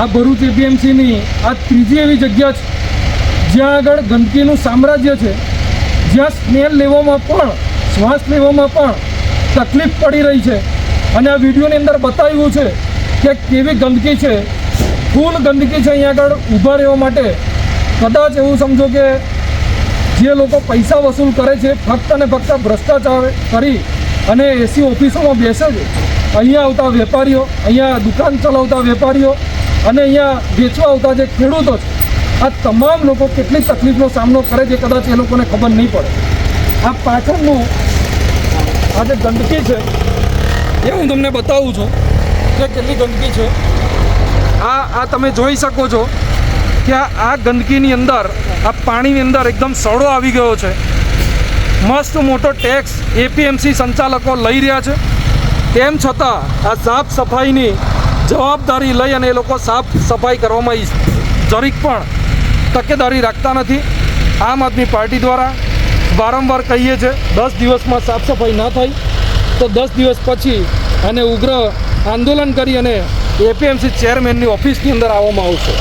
આ ભરૂચ એપીએમસીની આ ત્રીજી એવી જગ્યા છે, જ્યાં આગળ ગંદકીનું સામ્રાજ્ય છે. જ્યાં સ્મેલ લેવામાં પણ, શ્વાસ લેવામાં પણ તકલીફ પડી રહી છે. અને આ વિડીયોની અંદર બતાવ્યું છે કે કેવી ગંદકી છે. ફૂલ ગંદકી છે અહીંયા આગળ ઊભા રહેવા માટે. કદાચ એવું સમજો કે જે લોકો પૈસા વસૂલ કરે છે, ફક્ત અને ફક્ત ભ્રષ્ટાચાર કરી અને એસી ઓફિસોમાં બેસે છે અહીંયા આવતા વેપારીઓ, અહીંયા દુકાન ચલાવતા વેપારીઓ અને અહીંયા વેચવા આવતા જે ખેડૂતો છે, આ તમામ લોકો કેટલી તકલીફનો સામનો કરે છે, કદાચ એ લોકોને ખબર નહીં પડે. આ પાછળનું આ જે ગંદકી છે, એ હું તમને બતાવું છું કે કેટલી ગંદકી છે. આ આ તમે જોઈ શકો છો કે આ ગંદકીની અંદર, આ પાણીની અંદર એકદમ સડો આવી ગયો છે. મસ્ત મોટો ટેક્સ એપીએમસી સંચાલકો લઈ રહ્યા છે. તેમ છતાં આ સાફ સફાઈની જવાબદારી લઈ અને એ લોકો સાફ સફાઈ કરવામાં જરીક પણ તકેદારી રાખતા નથી. આમ આદમી પાર્ટી દ્વારા વારંવાર કહીએ છીએ દસ દિવસમાં સાફ સફાઈ ના થાય તો દસ દિવસ પછી અને ઉગ્ર આંદોલન કરી અને એપીએમસી ચેરમેનની ઓફિસની અંદર આવવામાં આવશે.